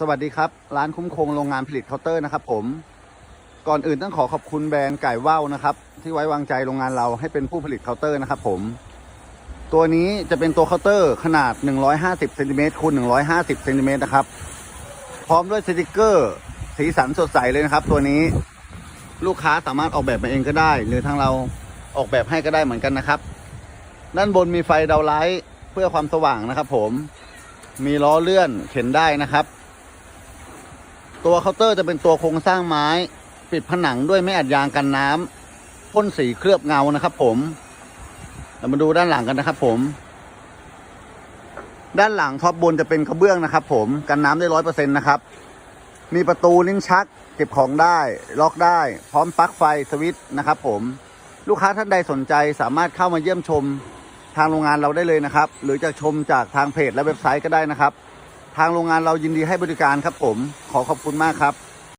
สวัสดีครับ ร้านคุ้มคงโรงงานผลิตเคาน์เตอร์นะครับผมก่อนอื่นต้องขอขอบคุณแบรนด์ไก่ว่าวนะครับ ที่ไว้วางใจโรงงานเราให้เป็นผู้ผลิตเคาน์เตอร์นะครับผมตัวนี้จะเป็นตัวเคาน์เตอร์ขนาด 150เซนติเมตรคูณ150เซนติเมตรนะครับพร้อมด้วยสติกเกอร์ สีสันสดใสเลยนะครับ ตัวนี้ลูกค้าสามารถออกแบบมาเองก็ได้ หรือทางเราออกแบบให้ก็ได้เหมือนกันนะครับ ด้านบนมีไฟดาวไลท์เพื่อความสว่างนะครับ ผมมีล้อเลื่อนเข็นได้นะครับ ตัวเคาน์เตอร์จะเป็นตัวโครงสร้างไม้ ปิดผนังด้วยไม่อัดยางกันน้ำพ่นสีเคลือบเงานะครับ ผมเรามาดูด้านหลังกันนะครับ ผม ด้านหลังท็อปบนจะเป็นกระเบื้องนะครับ ผมกันน้ำได้ร้อยเปอร์เซ็นต์นะครับ มีประตูลิ้นชัก เก็บของได้ ล็อกได้ พร้อมปลั๊กไฟสวิตช์นะครับ ผมลูกค้าท่านใดสนใจสามารถเข้ามาเยี่ยมชมทางโรงงานเราได้เลยนะครับ หรือจะชมจากทางเพจและเว็บไซต์ก็ได้นะครับ ทางโรงงานเรายินดีให้บริการครับผม ขอขอบคุณมากครับ